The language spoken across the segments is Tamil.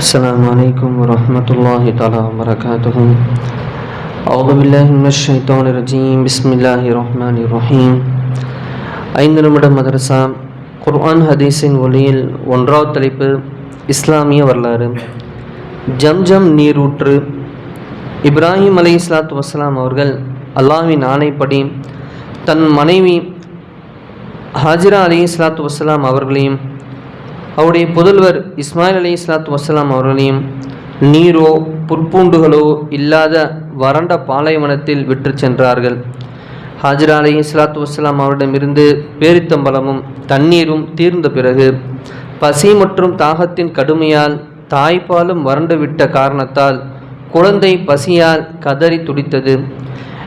السلام عليكم ورحمة الله تعالى وبركاته أعوذ بالله من الشيطان الرجيم بسم الله الرحمن الرحيم ஐந்து நிமிட மதரசா குர்ஆன் ஹதீஸின் ஒளியில் ஒன்றாவது தலைப்பு இஸ்லாமிய வரலாறு ஜம்ஜம் நீரூற்று இப்ராஹிம் அலை இஸ்லாத்து வசலாம் அவர்கள் அல்லாஹ்வின் ஆணைப்படி தன் மனைவி ஹாஜிரா அலி இஸ்லாத்து வசலாம் அவர்களையும் அவருடைய புதல்வர் இஸ்மாயில் அலி இஸ்லாத் வசலாம் அவர்களையும் நீரோ புற்பூண்டுகளோ இல்லாத வறண்ட பாலைவனத்தில் விற்று சென்றார்கள். ஹாஜிரா அலி இஸ்லாத்து வசலாம் அவரிடமிருந்து பேரித்தம்பலமும் தண்ணீரும் தீர்ந்த பிறகு பசி மற்றும் தாகத்தின் கடுமையால் தாய்ப்பாலும் வறண்டு விட்ட காரணத்தால் குழந்தை பசியால் கதறி துடித்தது.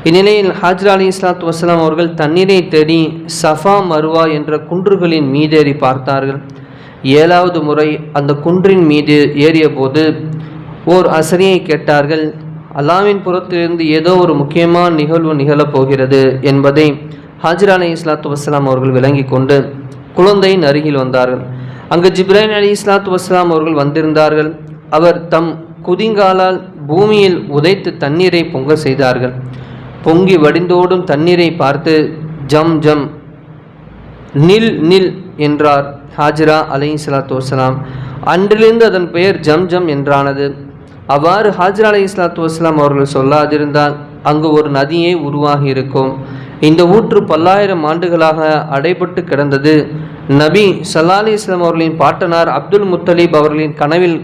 இந்நிலையில் ஹாஜ்ரா அலி இஸ்லாத்து வசலாம் அவர்கள் தண்ணீரை தேடி சஃபா மருவா என்ற குன்றுகளின் மீதேறி பார்த்தார்கள். ஏழாவது முறை அந்த குன்றின் மீது ஏறிய போது ஓர் அசரியை கேட்டார்கள் அல்லாவின் புறத்திலிருந்து ஏதோ ஒரு முக்கியமான நிகழ்வு நிகழப் போகிறது என்பதை ஹாஜிரா அலி இஸ்லாத்து வஸ்லாம் அவர்கள் விளங்கி கொண்டு குழந்தையின் அருகில் வந்தார்கள். அங்கு ஜிப்ராஹிம் அலி இஸ்லாத்து வஸ்லாம் அவர்கள் வந்திருந்தார்கள். அவர் தம் குதிங்காலால் பூமியில் உதைத்து தண்ணீரை பொங்க செய்தார்கள். பொங்கி வடிந்தோடும் தண்ணீரை பார்த்து ஜம் ஜம் நில் நில் என்றார். ஹாஜிரா அலை சலாத்து வசலாம் அன்றிலிருந்து அதன் பெயர் ஜம் ஜம் என்றானது. அவ்வாறு ஹாஜிரா அலை இஸ்லாத்து வசலாம் அவர்கள் சொல்லாதிருந்தால் அங்கு ஒரு நதியே உருவாகி இருக்கும். இந்த ஊற்று பல்லாயிரம் ஆண்டுகளாக அடைபட்டு கிடந்தது. நபி சல்லா அலி இஸ்லாம் அவர்களின் பாட்டனார் அப்துல் முத்தலீப் அவர்களின் கனவில்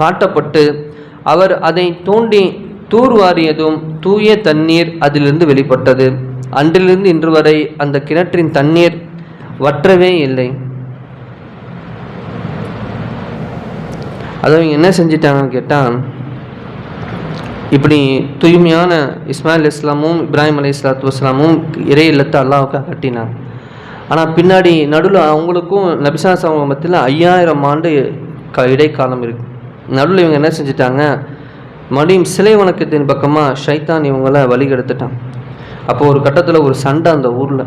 காட்டப்பட்டு அவர் அதை தோண்டி தூர்வாரியதும் தூய தண்ணீர் அதிலிருந்து வெளிப்பட்டது. அன்றிலிருந்து இன்று வரை அந்த கிணற்றின் தண்ணீர் வற்றவே இல்லை. அதை அவங்க என்ன செஞ்சிட்டாங்கன்னு கேட்டால் இப்படி தூய்மையான இஸ்மாயில் இஸ்லாமும் இப்ராஹிம் அலி இஸ்லாத்து வஸ்லாமும் இறை இல்லத்தை அல்லாவுக்காக கட்டினாங்க ஆனால் பின்னாடி நடுவில் அவங்களுக்கும் நபிசா சமூகத்தில் ஐயாயிரம் ஆண்டு க இடைக்காலம் இருக்குது நடுவில் இவங்க என்ன செஞ்சிட்டாங்க? மறுபடியும் சிலை வணக்கத்தின் பக்கமாக ஷைத்தான் இவங்கள வழி கெடுத்துட்டான் அப்போ ஒரு கட்டத்தில் ஒரு சண்டை அந்த ஊரில்.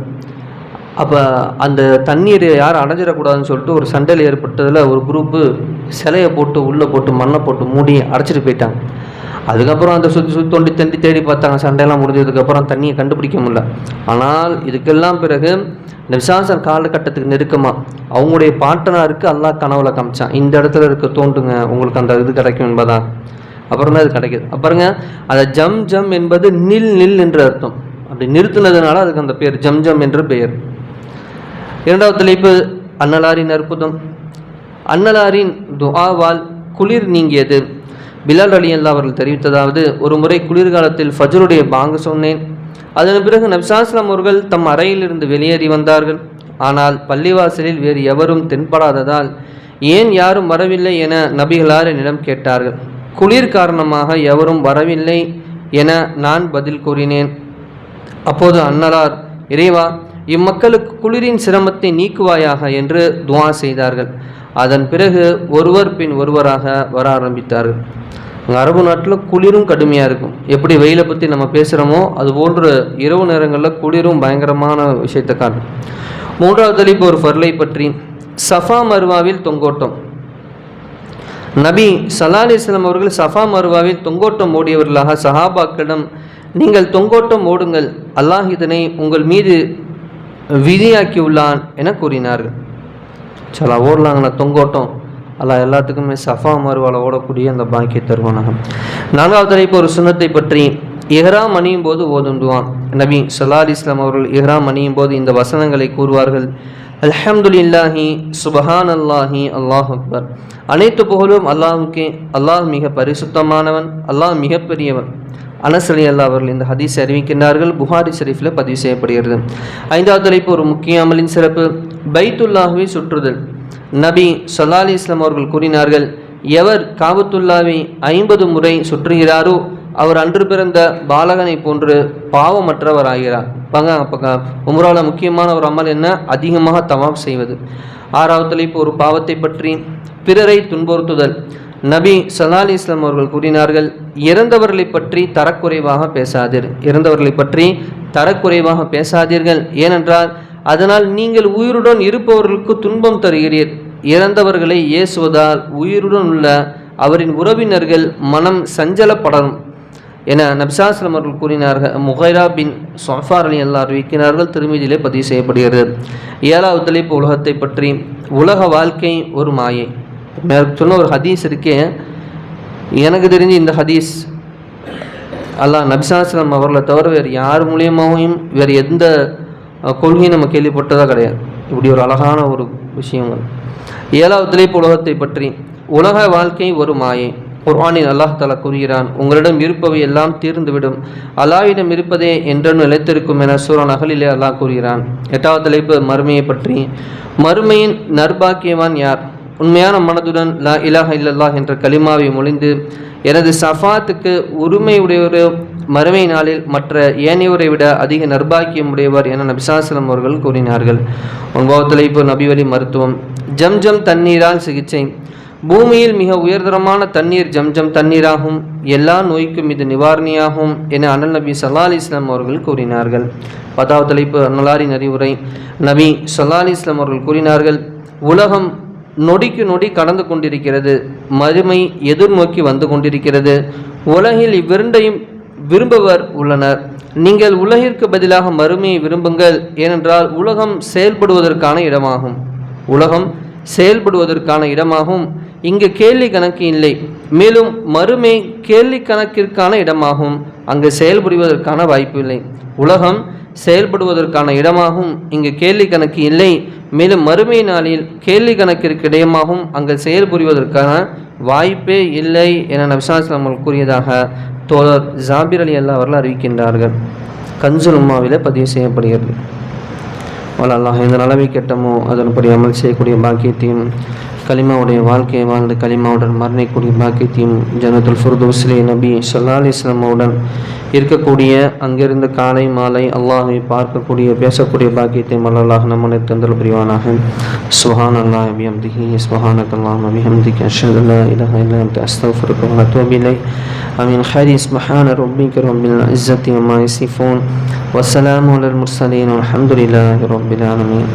அப்போ அந்த தண்ணீர் யாரும் அடைஞ்சிடக்கூடாதுன்னு சொல்லிட்டு ஒரு சண்டையில் ஏற்பட்டதில் ஒரு குரூப்பு சிலையை போட்டு உள்ளே போட்டு மண்ணை போட்டு மூடி அடைச்சிட்டு போயிட்டாங்க. அதுக்கப்புறம் அந்த சுற்றி சுற்றி தோண்டி தண்டி தேடி பார்த்தாங்க. சண்டையெல்லாம் முடிஞ்சதுக்கப்புறம் தண்ணியை கண்டுபிடிக்க முடியல. ஆனால் இதுக்கெல்லாம் பிறகு நிசாசன் காலகட்டத்துக்கு நெருக்கமாக அவங்களுடைய பாட்டனாருக்கு அல்லா கனவுல காமிச்சான். இந்த இடத்துல இருக்க தோண்டுங்க உங்களுக்கு அந்த இது கிடைக்கும் என்பதா அப்புறம் தான் இது கிடைக்குது. அப்புறங்க அந்த ஜம் ஜம் என்பது நில் நில் என்ற அர்த்தம். அப்படி நிறுத்தினதுனால அதுக்கு அந்த பேர் ஜம் ஜம் என்று பெயர். இரண்டாவது தலைப்பு அன்னலாரின் அற்புதம். அன்னலாரின் துஆவால் குளிர் நீங்கியது. பிலால் அலி அல்லா அவர்கள் தெரிவித்ததாவது ஒரு முறை குளிர்காலத்தில் ஃபஜருடைய பாங்கு சொன்னேன். அதன் பிறகு நபிசாஸ்லாம் அவர்கள் தம் அறையிலிருந்து வெளியேறி வந்தார்கள். ஆனால் பள்ளிவாசலில் வேறு எவரும் தென்படாததால் ஏன் யாரும் வரவில்லை என நபிகளார் என்னிடம் கேட்டார்கள். குளிர் காரணமாக எவரும் வரவில்லை என நான் பதில் கூறினேன். அப்போது அன்னலார் இறைவா இம்மக்களுக்கு குளிரின் சிரமத்தை நீக்குவாயாக என்று துவா செய்தார்கள். அதன் பிறகு ஒருவர் பின் ஒருவராக வர ஆரம்பித்தார்கள். அங்கே அரபு நாட்டில் குளிரும் கடுமையாக இருக்கும். எப்படி வெயிலை பற்றி நம்ம பேசுகிறோமோ அது போன்ற இரவு நேரங்களில் குளிரும் பயங்கரமான விஷயத்தை காட்டும். மூன்றாவது தலைப்பு ஒரு ஃபர்லை பற்றி சஃபா மருவாவில் தொங்கோட்டம். நபி சல்லா அலிஸ்லாம் அவர்கள் சஃபா மருவாவில் தொங்கோட்டம் ஓடியவர்களாக சஹாபாக்களிடம் நீங்கள் தொங்கோட்டம் ஓடுங்கள். அல்லாஹ் இதனை உங்கள் மீது விதியாக்கியுள்ளான் என கூறினார்கள். சில ஓடலாங்கண்ணா தொங்கோட்டம். அல்ல எல்லாத்துக்குமே சஃபா மறுவால ஓடக்கூடிய அந்த பாக்கிய தருவானாக. நான்காவது தலைப்பு ஒரு சுண்ணத்தை பற்றி. இஹ்ராம் அணியும் போது ஓதுண்டுவான். நபி சல்லா அலி இஸ்லாம் அவர்கள் இஹ்ராம் அணியும் போது இந்த வசனங்களை கூறுவார்கள். அல்ஹம்துலில்லாஹி சுபஹான் அல்லாஹி அல்லாஹ் அக்பர். அனைத்து புகழும் அல்லாஹுக்கே அல்லாஹ் மிக பரிசுத்தமானவன் அல்லாஹ் மிகப்பெரியவன் அனசலி அல்லா அவர்கள் இந்த ஹதீஸை அறிவிக்கின்றார்கள். புகாரி ஷெரீஃபில் பதிவு செய்யப்படுகிறது. ஐந்தாவது தலைப்பு ஒரு முக்கிய அமலின் சிறப்பு பைத்துல்லாஹுவை சுற்றுதல். நபி சொல்லா அலி இஸ்லாம் அவர்கள் கூறினார்கள் எவர் காபத்துல்லாவை ஐம்பது முறை சுற்றுகிறாரோ அவர் அன்று பிறந்த பாலகனை போன்று பாவமற்றவர் ஆகிறார் பாங்க அப்போ உம்ராவில் முக்கியமான ஒரு அமல் என்ன? அதிகமாக தவாப் செய்வது. ஆறாவத்தில் இப்போ ஒரு பாவத்தை பற்றி பிறரை துன்புறுத்துதல். நபி சல்லா அலி இஸ்லாம் அவர்கள் கூறினார்கள் இறந்தவர்களை பற்றி தரக்குறைவாக பேசாதீர். இறந்தவர்களை பற்றி தரக்குறைவாக பேசாதீர்கள். ஏனென்றால் அதனால் நீங்கள் உயிருடன் இருப்பவர்களுக்கு துன்பம் தருகிறீர். இறந்தவர்களை ஏசுவதால் உயிருடன் உள்ள அவரின் உறவினர்கள் மனம் சஞ்சலப்படணும். என நபிசாஸ்லம் அவர்கள் கூறினார்கள். முகைரா பின் சொஃபார் அலி அல்லா அறிவிக்கிறார்கள். திருமதியிலே பதிவு செய்யப்படுகிறது. ஏழாவது தலைப்பு உலகத்தை பற்றி. உலக வாழ்க்கை ஒரு மாயை. சொன்ன ஒரு ஹதீஸ் இருக்கே. எனக்கு தெரிஞ்சு இந்த ஹதீஸ் அல்லாஹ் நபிசாஸ்லம் அவர்களை தவிர வேறு யார் மூலியமாகவும் வேறு எந்த கொள்கையும் நம்ம கேள்விப்பட்டதாக கிடையாது. இப்படி ஒரு அழகான ஒரு விஷயங்கள் ஏழாவது தலைப்பு உலகத்தை பற்றி. உலக வாழ்க்கை ஒரு மாயை. குர்ஆனில் அல்லாஹ் தலா கூறுகிறான் உங்களிடம் இருப்பவை எல்லாம் தீர்ந்துவிடும். அல்லாவிடம் இருப்பதே என்றும் நிலைத்திருக்கும் என சூரன் அகலிலே அல்லாஹ் கூறுகிறான். எட்டாவது தலைப்பு மறுமையை பற்றி. மறுமையின் நர்பாக்கியவான் யார்? உண்மையான மனதுடன் லா இலாஹ இல்லல்லாஹ் என்ற கலிமாவை மொழிந்து எனது சஃபாத்துக்கு உரிமை உடையவர் மறுமை நாளில் மற்ற ஏனையோரை விட அதிக நர்பாக்கியம் உடையவர் என நபிசாசலம் அவர்கள் கூறினார்கள். ஒன்பதாவது தலைப்பு நபிவழி மருத்துவம். ஜம் ஜம் தண்ணீரால் சிகிச்சை. பூமியில் மிக உயர்தரமான தண்ணீர் ஜம்ஜம் தண்ணீராகும். எல்லா நோய்க்கும் இது நிவாரணியாகும் என அனல் நபி சல்லா அலி இஸ்லாம் அவர்கள் கூறினார்கள். பத்தாவது தலைப்பு அன்னலாரின் அறிவுரை. நபி சல்லா அலி இஸ்லாம் அவர்கள் கூறினார்கள் உலகம் நொடிக்கு நொடி கடந்து கொண்டிருக்கிறது. மறுமை எதிர்நோக்கி வந்து கொண்டிருக்கிறது. உலகில் இவ்விரண்டையும் விரும்புவர் உள்ளனர். நீங்கள் உலகிற்கு பதிலாக மறுமையை விரும்புங்கள். ஏனென்றால் உலகம் செயல்படுவதற்கான இடமாகும். உலகம் செயல்படுவதற்கான இடமாகும். இங்கு கேள்வி கணக்கு இல்லை. மேலும் மறுமை கேள்வி கணக்கிற்கான இடமாகும். அங்கு செயல்படுவதற்கான வாய்ப்பு இல்லை. உலகம் செயல்படுவதற்கான இடமாகும். இங்கு கேள்வி கணக்கு இல்லை. மேலும் மறுமை நாளில் கேள்வி கணக்கிற்கு இடமாகவும் அங்கு செயல்புரிவதற்கான வாய்ப்பே இல்லை என நபிசாஸ்லாம் கூறியதாக தோழர் ஜாபிர் அலி அல்லா அவர்கள் அறிவிக்கின்றார்கள். கஞ்சுல் பதிவு செய்யப்படுகிறது. அல்லாஹ் எந்த நிலைமை கெட்டமோ அதன்படி அமல் செய்யக்கூடிய பாக்கியத்தையும் கலிமாவுடைய வாழ்க்கையை வாழ்ந்து கலிமாவுடன் மரணிக்கூடிய பாக்கியத்தையும் ஜனத்துல் ஃபுர்தூஸ்லே நபி சல்லா அலி இஸ்லாமுடன் இருக்கக்கூடிய அங்கிருந்த காலை மாலை அல்லாஹை பார்க்கக்கூடிய பேசக்கூடிய பாக்கியத்தையும் அல்லாஹ் நம்மனை தந்தல் புரிவானாக. சுஹான் அல்லா அபிஹம்திஹி சுஹானக் அல்லாம் அபிஹம்திக் அஷத் அல்லா இலஹ இல்லா அஸ்தஃபருக்கு வனத்தோபிலை அமீன். ஹரிஸ் மஹான ரொபிக் ரொபில் இஸ்ஸத்தி அம்மா இசிஃபோன் வசலாம் அலர் முர்சலீன் அலமதுல்லாஹ் ரொபில் ஆலமீன்.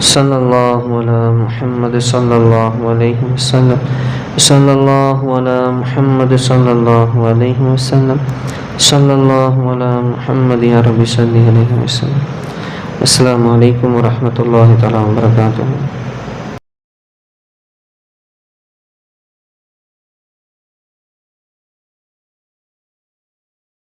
صلى الله على محمد صلى الله عليه وسلم. صلى الله على محمد صلى الله عليه وسلم. صلى الله على محمد يا رب صل عليه وسلم. السلام عليكم ورحمة الله تعالى وبركاته.